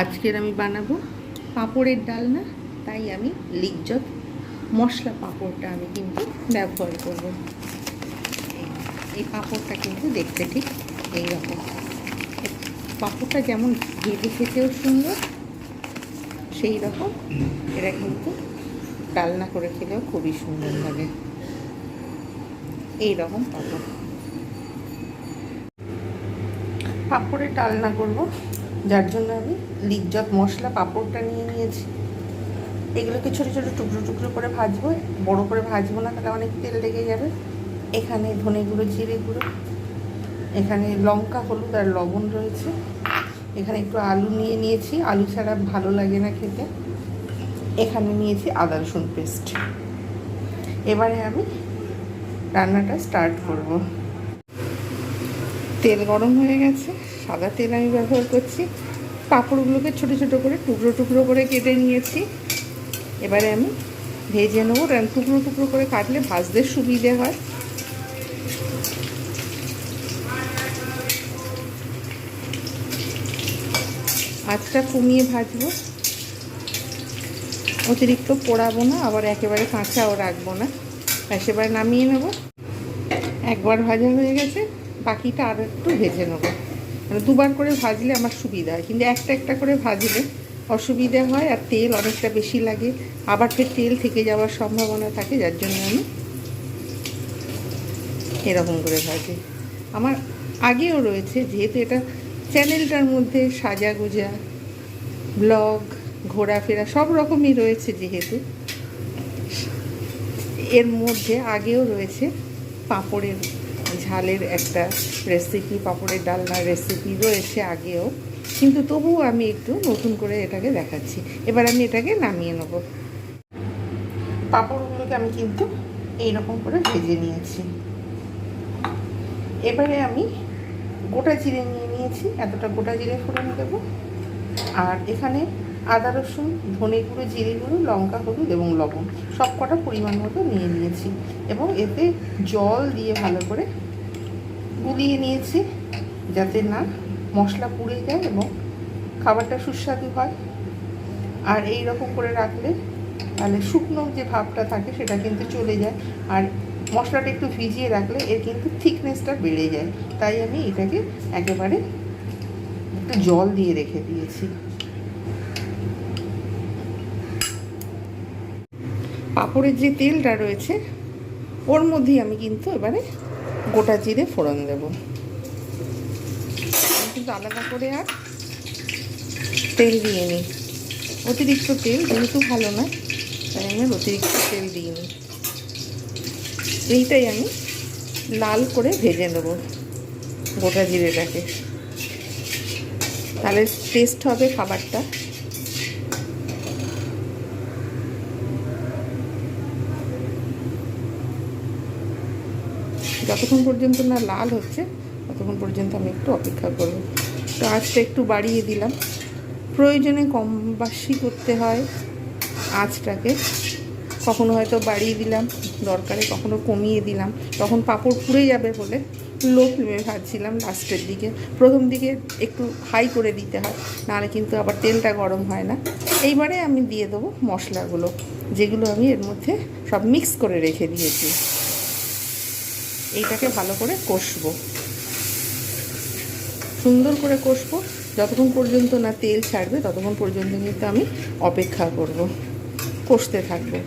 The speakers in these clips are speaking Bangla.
আজকের আমি বানাবো পাঁপড়ের ডালনা তাই আমি লিকজত মশলা পাঁপড়টা আমি কিন্তু ব্যবহার করব। এই পাঁপড়টা কিন্তু দেখতে ঠিক এই রকম পাঁপড়টা যেমন ভেজে খেতেও সুন্দর, সেই রকম এরা কিন্তু ডালনা করে খেলেও খুবই সুন্দর লাগে। এই রকম পাঁপড়। পাঁপড়ের ডালনা করব। যার জন্য আমি লিকজত মশলা, পাঁপড়টা নিয়ে নিয়েছি। এগুলোকে ছোটো ছোটো টুকরো টুকরো করে ভাজবো, বড় করে ভাজবো না, তাহলে অনেক তেল লেগে যাবে। এখানে ধনে গুঁড়ো, জিরে গুঁড়ো, এখানে লঙ্কা, হলুদ আর লবণ রয়েছে। এখানে একটু আলু নিয়ে নিয়েছি, আলু ছাড়া ভালো লাগে না খেতে। এখানে নিয়েছি আদা রসুন পেস্ট। এবারে আমি রান্নাটা স্টার্ট করব। তেল গরম হয়ে গেছে, সাদা তেল আমি ব্যবহার করছি। পাঁপড়গুলোকে ছোটো ছোটো করে, টুকরো টুকরো করে কেটে নিয়েছি। এবারে আমি ভেজে নেব টুকরো টুকরো করে কাটলে ভাজতে সুবিধে হয়। আঁচটা কমিয়ে ভাজবো। অতিরিক্ত পোড়াবো না, আবার একেবারে কাঁচাও রাখব না। একেবারে নামিয়ে নেব। একবার ভাজা হয়ে গেছে। বাকিটা আর একটু ভেজে নেব। মানে দুবার করে ভাজলে আমার সুবিধা হয়। কিন্তু একটা একটা করে ভাজলে অসুবিধা হয় আর তেল অনেকটা বেশি লাগে। আবার ফের তেল থেকে যাওয়ার সম্ভাবনা থাকে, যার জন্য আমি এরকম করে ভাজি। আমার আগেও রয়েছে, যেহেতু এটা চ্যানেলটার মধ্যে সাজা গোজা ব্লগ, ঘোরাফেরা সব রকমই রয়েছে যেহেতু। এর মধ্যে আগেও রয়েছে পাঁপড়ের ঝালের একটা রেসিপি পাঁপড়ের ডালনার রেসিপি রয়েছে আগেও। কিন্তু তবুও আমি একটু নতুন করে এটাকে দেখাচ্ছি। এবার আমি এটাকে নামিয়ে নেব। পাঁপড়গুলোকে আমি কিন্তু এইরকম করে ভেজে নিয়েছি। এবারে আমি গোটা জিরে নিয়ে নিয়েছি। এতটা গোটা জিরে ফোড়ন দেবো। আর এখানে আদা রসুন, ধনে গুঁড়ো, জিরে গুঁড়ো, লঙ্কা হলুদ এবং লবণ সব কটা পরিমাণ মতো নিয়ে নিয়েছি এবং এতে জল দিয়ে ভালো করে গুলিয়ে নিয়েছি যাতে না মশলা পুড়ে যায় এবং খাবারটা সুস্বাদু হয়। আর এই রকম করে রাখলে তাহলে শুকনো যে ভাবটা থাকে সেটা কিন্তু চলে যায়। আর মশলাটা একটু ভিজিয়ে রাখলে এর কিন্তু থিকনেসটা বেড়ে যায়। তাই আমি এটাকে একেবারে একটু জল দিয়ে রেখে দিয়েছি। পাঁপড়ের যে তেলটা রয়েছে, ওর মধ্যেই আমি কিন্তু এবারে গোটা জিরে ফোড়ন দেব। কিন্তু আলাদা করে আর তেল দিয়ে নিই। অতিরিক্ত তেল যেহেতু ভালো না, তাই আমি অতিরিক্ত তেল দিয়ে নিই। এইটাই আমি লাল করে ভেজে নেব গোটা জিরেটাকে। তাহলে টেস্ট হবে খাবারটা। যতক্ষণ পর্যন্ত না লাল হচ্ছে, ততক্ষণ পর্যন্ত আমি একটু অপেক্ষা করব। তো আঁচটা একটু বাড়িয়ে দিলাম। প্রয়োজনে কম বাসি করতে হয় আঁচটাকে। কখনো হয়তো বাড়িয়ে দিলাম, দরকারে কখনো কমিয়ে দিলাম। তখন পাঁপড় পুড়ে যাবে বলে লো ফ্লেমে ভাজছিলাম লাস্টের দিকে। প্রথম দিকে একটু হাই করে দিতে হয়, নাহলে কিন্তু আবার তেলটা গরম হয় না। এইবারে আমি দিয়ে দেবো মশলাগুলো, যেগুলো আমি এর মধ্যে সব মিক্স করে রেখে দিয়েছি। এইটাকে ভালো করে কষবো। সুন্দর করে কষবো। যতক্ষণ পর্যন্ত না তেল ছাড়বে, ততক্ষণ পর্যন্ত কিন্তু আমি অপেক্ষা করব। কষতে থাকবে।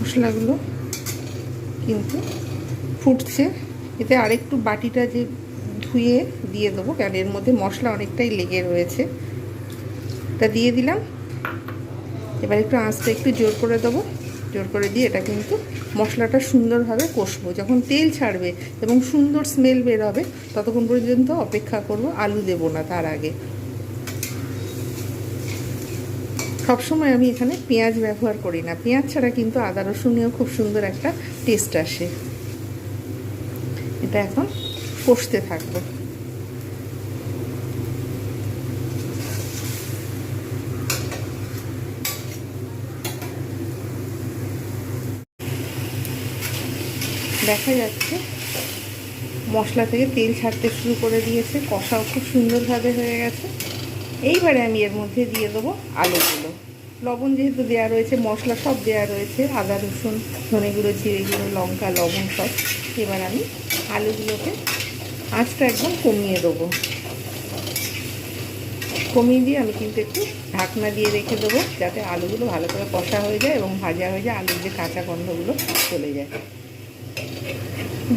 মশলাগুলো কিন্তু ফুটছে। এতে আরেকটু বাটিটা যে ধুয়ে দিয়ে দেবো কারণ এর মধ্যে মশলা অনেকটাই লেগে রয়েছে। তা দিয়ে দিলাম। এবার একটু আঁচটা একটু জোর করে দেবো। জোর করে দিয়ে এটা কিন্তু মশলাটা সুন্দরভাবে কষবো। যখন তেল ছাড়বে এবং সুন্দর স্মেল বের হবে, ততক্ষণ পর্যন্ত অপেক্ষা করব আলু দেবো না তার আগে। সবসময় আমি এখানে পেঁয়াজ ব্যবহার করি না। পেঁয়াজ ছাড়া কিন্তু আদা রসুনেও খুব সুন্দর একটা টেস্ট আসে। এটা এখন কষতে থাকব। দেখা যাচ্ছে, মশলা থেকে তেল ছাড়তে শুরু করে দিয়েছে, কষাও খুব সুন্দরভাবে হয়ে গেছে। এইবারে আমি এর মধ্যে দিয়ে দেবো আলুগুলো। লবণ যেহেতু দেওয়া রয়েছে, মশলা সব দেওয়া রয়েছে, আদা রসুন, ধনে গুঁড়ো, জিরে গুঁড়ো, লঙ্কা, লবণ সব। এবার আমি আলুগুলোকে আঁচটা একদম কমিয়ে দেবো। কমিয়ে দিয়ে আমি কিন্তু একটু ঢাকনা দিয়ে রেখে দেবো, যাতে আলুগুলো ভালো করে কষা হয়ে যায় এবং ভাজা হয়ে যায়, আলুর যে কাঁচা গন্ধগুলো চলে যায়।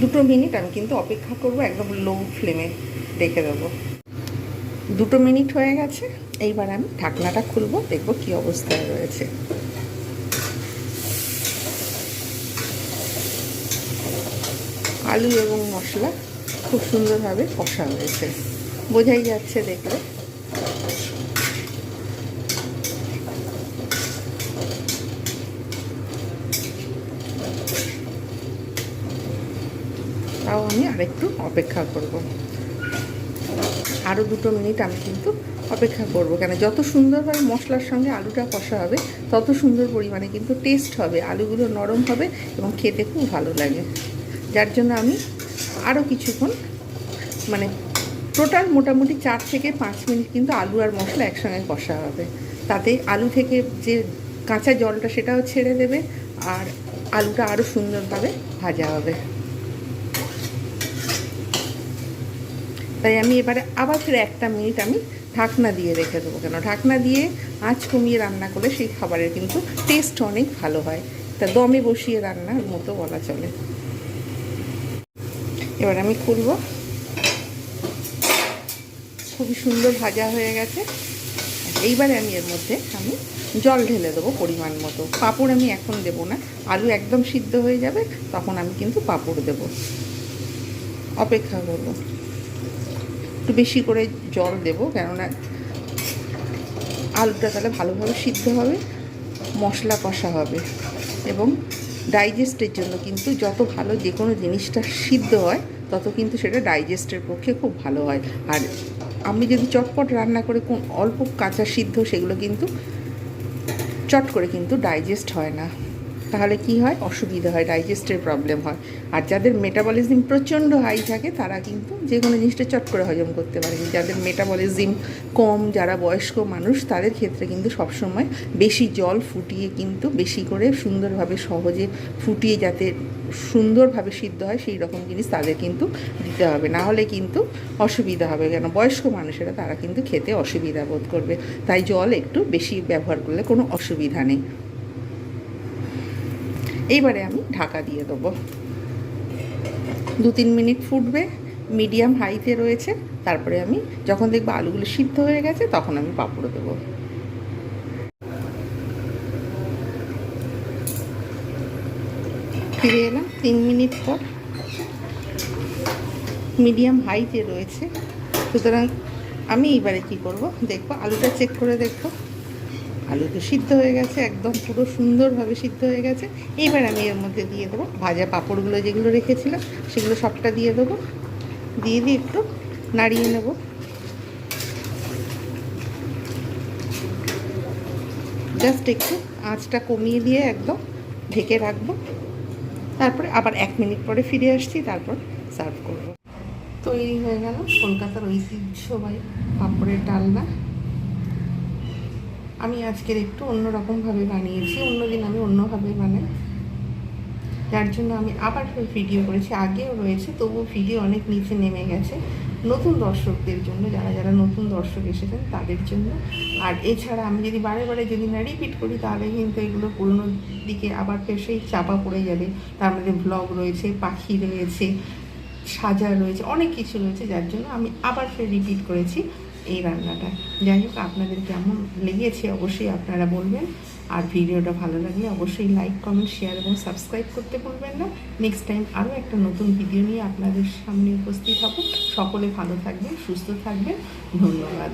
দুটো মিনিট আমি কিন্তু অপেক্ষা করব, একদম লো ফ্লেমে রেখে দেবো। দুটো মিনিট হয়ে গেছে, এইবার আমি ঢাকনাটা খুলবো, দেখব কি অবস্থায় রয়েছে। আলু এবং মশলা খুব সুন্দরভাবে কষা হয়েছে। বোঝাই যাচ্ছে দেখলে। তাও আমি আরেকটু অপেক্ষা করব। আরও দুটো মিনিট আমি কিন্তু অপেক্ষা করব। কেন যত সুন্দরভাবে মশলার সঙ্গে আলুটা কষা হবে, তত সুন্দর পরিমাণে কিন্তু টেস্ট হবে। আলুগুলো নরম হবে এবং খেতে খুব ভালো লাগে। যার জন্য আমি আরও কিছুক্ষণ মানে টোটাল মোটামুটি চার থেকে পাঁচ মিনিট কিন্তু আলু আর মশলা একসঙ্গে কষা হবে। তাতে আলু থেকে যে কাঁচা জলটা সেটাও ছেড়ে দেবে আর আলুটা আরও সুন্দরভাবে ভাজা হবে। তাই আমি এবারে আবার ফিরে একটা মিনিট আমি ঢাকনা দিয়ে রেখে দেবো, কেন ঢাকনা দিয়ে আঁচ কমিয়ে রান্না করলে সেই খাবারের কিন্তু টেস্ট অনেক ভালো হয়। তা দমে বসিয়ে রান্নার মতো বলা চলে। এবার আমি খুলব। খুবই সুন্দর ভাজা হয়ে গেছে। এইবারে আমি এর মধ্যে আমি জল ঢেলে দেবো পরিমাণ মতো। পাঁপড় আমি এখন দেব না। আলু একদম সিদ্ধ হয়ে যাবে, তখন আমি কিন্তু পাঁপড় দেব। অপেক্ষা করব। একটু বেশি করে জল দেব, কেননা আলুটা তাহলে ভালোভাবে সিদ্ধ হবে, মশলা কষা হবে। এবং ডাইজেস্টের জন্য কিন্তু যত ভালো যে কোনো জিনিসটা সিদ্ধ হয় তত কিন্তু সেটা ডাইজেস্টের পক্ষে খুব ভালো হয়। আর আমি যদি চটপট রান্না করে কোন অল্প কাঁচা সিদ্ধ সেগুলো কিন্তু চট করে কিন্তু ডাইজেস্ট হয় না। তাহলে কি হয়? অসুবিধা হয়, ডাইজেস্টের প্রবলেম হয়। আর যাদের মেটাবলিজম প্রচণ্ড হাই থাকে, তারা কিন্তু যে কোনো জিনিসটা চট করে হজম করতে পারে। যাদের মেটাবলিজম কম, যারা বয়স্ক মানুষ, তাদের ক্ষেত্রে কিন্তু সবসময় বেশি জল ফুটিয়ে কিন্তু বেশি করে সুন্দরভাবে সহজে ফুটিয়ে যাতে সুন্দরভাবে সিদ্ধ হয়, সেই রকম জিনিস তাদের কিন্তু দিতে হবে। না হলে কিন্তু অসুবিধা হবে। কেন? বয়স্ক মানুষেরা, তারা কিন্তু খেতে অসুবিধা বোধ করবে। তাই জল একটু বেশি ব্যবহার করলে কোনো অসুবিধা নেই। এইবারে আমি ঢাকা দিয়ে দেবো। দু তিন মিনিট ফুটবে মিডিয়াম হাইতে রয়েছে, তারপরে আমি যখন দেখব আলুগুলো সিদ্ধ হয়ে গেছে, তখন আমি পাঁপড় দেবো। ফিরে এলাম তিন মিনিট পর। মিডিয়াম হাইতে রয়েছে। সুতরাং আমি এইবারে কি করব, দেখব আলুটা চেক করে দেখব। আলু তো সিদ্ধ হয়ে গেছে, একদম পুরো সুন্দরভাবে সিদ্ধ হয়ে গেছে। এবার আমি এর মধ্যে দিয়ে দেবো ভাজা পাঁপড়গুলো যেগুলো রেখেছিলাম, সেগুলো সবটা দিয়ে দেবো। দিয়ে দিয়ে একটু নাড়িয়ে নেব। জাস্ট একটু আঁচটা কমিয়ে দিয়ে একদম ঢেকে রাখব। তারপরে আবার এক মিনিট পরে ফিরে আসছি, তারপর সার্ভ করব। তৈরি হয়ে গেল কলকাতার ঐতিহ্যবাহী পাঁপড়ের ডালনা। আমি আজকের একটু অন্যরকমভাবে বানিয়েছি, অন্যদিন আমি অন্যভাবে বানাই। যার জন্য আমি আবার ভিডিও করেছি, আগেও রয়েছে তবু ভিডিও অনেক নিচে নেমে গেছে। নতুন দর্শকদের জন্য, যারা যারা নতুন দর্শক এসেছেন, তাদের জন্য। আর এছাড়া আমি যদি বারে বারে যদি না রিপিট করি, তাহলে কিন্তু এগুলো পুরনো দিকে আবার সেই চাপা পড়ে যাবে। তার মধ্যে ব্লগ রয়েছে, পাখি রয়েছে, সাজা রয়েছে, অনেক কিছু রয়েছে, যার জন্য আমি আবার ফের রিপিট করেছি। এই রান্নাটা। যাই হোক আপনাদের কেমন লেগেছে অবশ্যই আপনারা বলবেন। আর ভিডিওটা ভালো লাগলে অবশ্যই লাইক কমেন্ট শেয়ার এবং সাবস্ক্রাইব করতে ভুলবেন না। নেক্সট টাইম আরও একটা নতুন ভিডিও নিয়ে আপনাদের সামনে উপস্থিত হব। সকলে ভালো থাকবেন, সুস্থ থাকবেন। ধন্যবাদ।